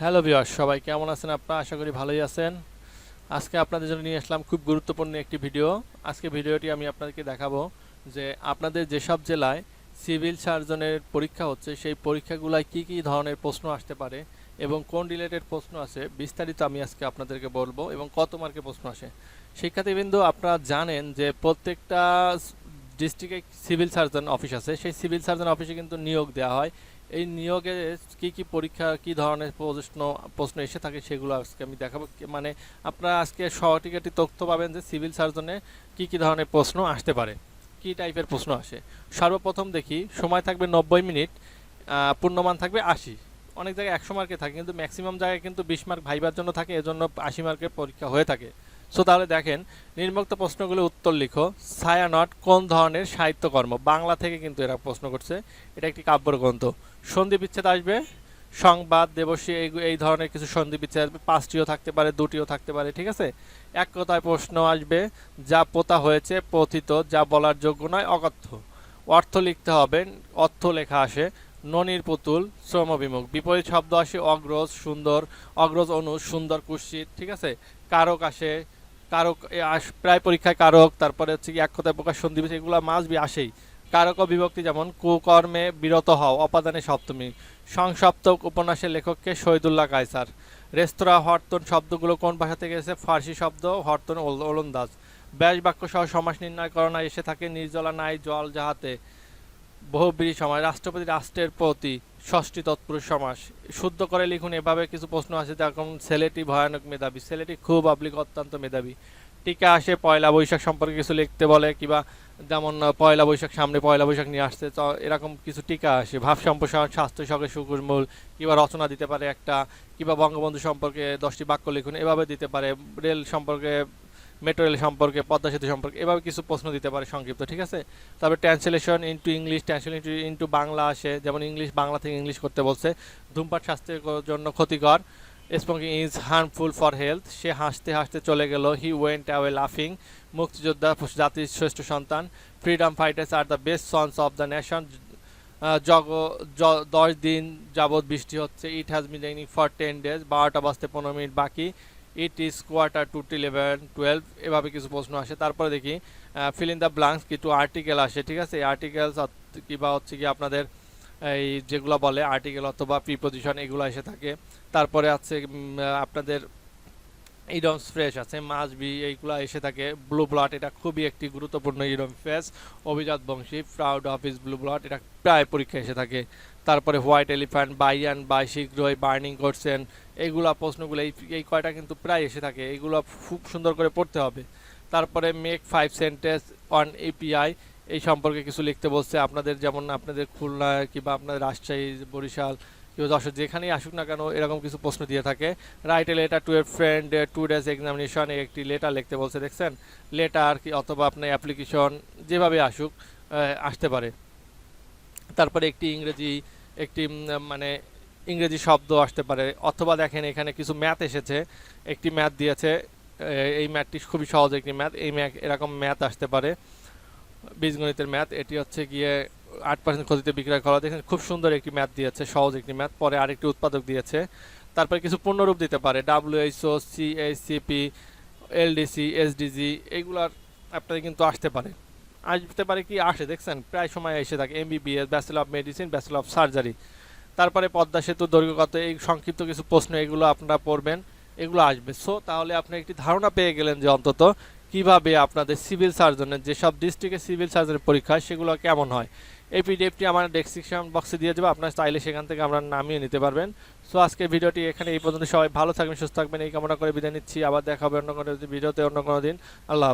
Hello viewers সবাই কেমন আছেন আপনারা? আশা করি ভালোই আছেন। আজকে আপনাদের জন্য নিয়ে আসলাম খুব গুরুত্বপূর্ণ একটি ভিডিও। আজকে ভিডিওটি আমি আপনাদেরকে দেখাবো যে আপনাদের যেসব জেলায় সিভিল সার্জনের পরীক্ষা হচ্ছে, সেই পরীক্ষাগুলোয় কি কি ধরনের প্রশ্ন আসতে পারে এবং কোন রিলেটেড প্রশ্ন আছে, বিস্তারিত আমি আজকে আপনাদেরকে বলব এবং কত মার্কের প্রশ্ন আসে। শিক্ষার্থীবৃন্দ, আপনারা জানেন যে প্রত্যেকটা ডিস্ট্রিক্টে সিভিল সার্জন অফিস আছে। সেই সিভিল সার্জন অফিসে কিন্তু নিয়োগ দেওয়া হয়। এই নিয়োগে কি কি পরীক্ষা, কি ধরনের প্রশ্ন প্রশ্ন এসে থাকে সেগুলো আজকে আমি দেখাবো। মানে আপনারা আজকে সঠিকাটি তথ্য পাবেন যে সিভিল সার্জনে কি কি ধরনের প্রশ্ন আসতে পারে, কি টাইপের প্রশ্ন আসে। সর্বপ্রথম দেখি, সময় থাকবে নব্বই মিনিট পূর্ণমান থাকবে আশি। অনেক জায়গায় একশো মার্কে থাকে, কিন্তু ম্যাক্সিমাম জায়গায় কিন্তু বিশ মার্ক ভাইবার জন্য থাকে, এজন্য আশি মার্কের পরীক্ষা হয়ে থাকে। সো তাহলে দেখেন, নির্মুক্ত প্রশ্নগুলো উত্তর লিখো। ছায়ানট কোন ধরনের সাহিত্যকর্ম? বাংলা থেকে কিন্তু এরা প্রশ্ন করছে। এটা একটি কাব্যগ্রন্থ সন্ধি বিচ্ছেদ আসবে। সংবাদ, দেবশ্রী, এই এই ধরনের কিছু সন্ধি বিচ্ছেদ আসবে। পাঁচটিও থাকতে পারে, দুটিও থাকতে পারে, ঠিক আছে? এক কথায় প্রশ্ন আসবে, যা পোতা হয়েছে পথিত, যা বলার যোগ্য নয়, অকথ্য। অর্থ লিখতে হবে, অর্থ লেখা আসে, ননির পুতুল, শ্রমবিমুখ। বিপরীত শব্দ আসে, অগ্রজ সুন্দর, অগ্রজ অনু সুন্দর কুৎসিত, ঠিক আছে? কারক আসে কারক প্রায় পরীক্ষায় কারক, তারপরে হচ্ছে কি এক কথায় প্রকাশ, সন্ধি বিচ্ছেদ এগুলো মাসবি আসেই। কারক বিভক্তি যেমন, কুকর্মে বিরত হও, অপাদানে সপ্তমী। সংসপ্তক উপন্যাসের লেখককে শহীদুল্লাহ কায়সার। রেস্তোরাঁ, হরতন শব্দগুলো কোন ভাষা থেকে এসে ফার্সি শব্দ, হরতন ওলন্দাজ। ব্যাস বাক্য সহ সমাস নির্ণয় করণা এসে থাকে নির্জলা, নাই, জল, যাহাতে। বহুব্রী সমাজ, রাষ্ট্রপতি রাষ্ট্রের প্রতি ষষ্ঠী তৎপুরুষ সমাস শুদ্ধ করে লিখুন, এভাবে কিছু প্রশ্ন আছে যেরকম ছেলেটি ভয়ানক মেধাবী। ছেলেটি খুব আবলিক অত্যন্ত মেধাবী। টিকা আসে, পয়লা বৈশাখ সম্পর্কে কিছু লিখতে বলে, কিবা যেমন পয়লা বৈশাখ সামনে পয়লা বৈশাখ নিয়ে আসছে তো এরকম কিছু টিকা আসে। ভাব সম্প্রসারণ, স্বাস্থ্য সঙ্গে সুকুরমূল কিংবা রচনা দিতে পারে একটা, কিংবা বঙ্গবন্ধু সম্পর্কে দশটি বাক্য লিখুন, এভাবে দিতে পারে। রেল সম্পর্কে মেট্রো রেল সম্পর্কে, পদ্মা সেতু সম্পর্কে, এভাবে কিছু প্রশ্ন দিতে পারে সংক্ষিপ্ত, ঠিক আছে? তারপরে translation into English translation into into Bangla আসে, যেমন ইংলিশ বাংলা থেকে ইংলিশ করতে বলছে, ধূমপান স্বাস্থ্যের জন্য ক্ষতিকর smoking is harmful for health সে হাসতে হাসতে চলে গেল হি ওয়েন্ট অ্যাওয়ে লাফিং মুক্তিযোদ্ধা জাতির শ্রেষ্ঠ সন্তান freedom fighters R the best sons of the nation jug দশ দিন যাবৎ বৃষ্টি হচ্ছে it has been for ten days বারোটা বাজতে পনেরো মিনিট বাকি it is quarter to eleven twelve এভাবে কিছু প্রশ্ন আসে। তারপরে দেখি ফিল ইন দ্য ব্লাঙ্কস কিছু আর্টিকেল আসে, ঠিক আছে? আর্টিকেলস কিংবা হচ্ছে কি আপনাদের, এই যেগুলো বলে আর্টিকেল অথবা প্রিপোজিশন এগুলো এসে থাকে। তারপরে আছে আপনাদের ইডমস ফ্রেশ আছে মাছ বি এইগুলো এসে থাকে। ব্লু ব্লট এটা খুবই একটি গুরুত্বপূর্ণ ইডম ফ্রেশ অভিজাত বংশী প্রাউড অফিস ব্লু ব্লট এটা প্রায় পরীক্ষা এসে থাকে। তারপরে white elephant by and by শীঘ্রই বার্নিং করছেন। এইগুলা প্রশ্নগুলো এই এই কয়টা কিন্তু প্রায় এসে থাকে। এইগুলো খুব সুন্দর করে পড়তে হবে। তারপরে make five sentence on API এই সম্পর্কে কিছু লিখতে বলছে। আপনাদের যেমন আপনাদের খুলনা কিংবা আপনাদের রাজশাহী, বরিশাল, কিংবা যশোর, যেখানেই আসুক না কেন এরকম কিছু প্রশ্ন দিয়ে থাকে। Write a letter to a friend two days examination একটি লেটার লিখতে বলছে, দেখছেন? লেটার কি অথবা আপনার অ্যাপ্লিকেশন যেভাবে আসুক আসতে পারে। তারপরে একটি ইংরেজি একটি মানে ইংরেজি শব্দ আসতে পারে। অথবা দেখেন এখানে কিছু ম্যাথ এসেছে। একটি ম্যাথ দিয়েছে এই ম্যাথটি খুবই সহজ একটি ম্যাথ। এই ম্যাথ, এরকম ম্যাথ আসতে পারে। বীজগণিতের ম্যাথ, এটি হচ্ছে গিয়ে আট পার্সেন্ট ক্ষতিতে বিক্রয় করা। দেখেন খুব সুন্দর একটি ম্যাথ দিয়েছে, সহজ একটি ম্যাথ। পরে আরেকটি উৎপাদক দিয়েছে। তারপরে কিছু পূর্ণরূপ দিতে পারে। ডাব্লিউএইচও সিএসিপি এলডিসি এসডিজি এগুলার আপনাদের কিন্তু আসতে পারে। আসতে পারে কি, আসে, দেখছেন? প্রায় সময় এসে থাকে। MBBS bachelor of medicine bachelor of surgery তারপরে পদ্মা সেতু দৈর্ঘ্য কত এই সংক্ষিপ্ত কিছু প্রশ্ন এগুলো আপনারা পড়বেন, এগুলো আসবে। সো তাহলে আপনি একটি ধারণা পেয়ে গেলেন যে অন্তত কীভাবে আপনাদের সিভিল সার্জনের, যেসব ডিস্ট্রিক্টে সিভিল সার্জনের পরীক্ষা সেগুলো কেমন হয়। এই পিডিএফটি আমার ডেসক্রিপশন বক্সে দিয়ে দেবো আপনার চাইলে সেখান থেকে আমরা নামিয়ে নিতে পারবেন। সো আজকের ভিডিওটি এখানে এই পর্যন্ত। সবাই ভালো থাকবেন, সুস্থ থাকবেন, এই কামনা করে বিদায় নিচ্ছি। আবার দেখা হবে অন্য কোনো ভিডিওতে, অন্য কোনো দিন। আল্লাহ।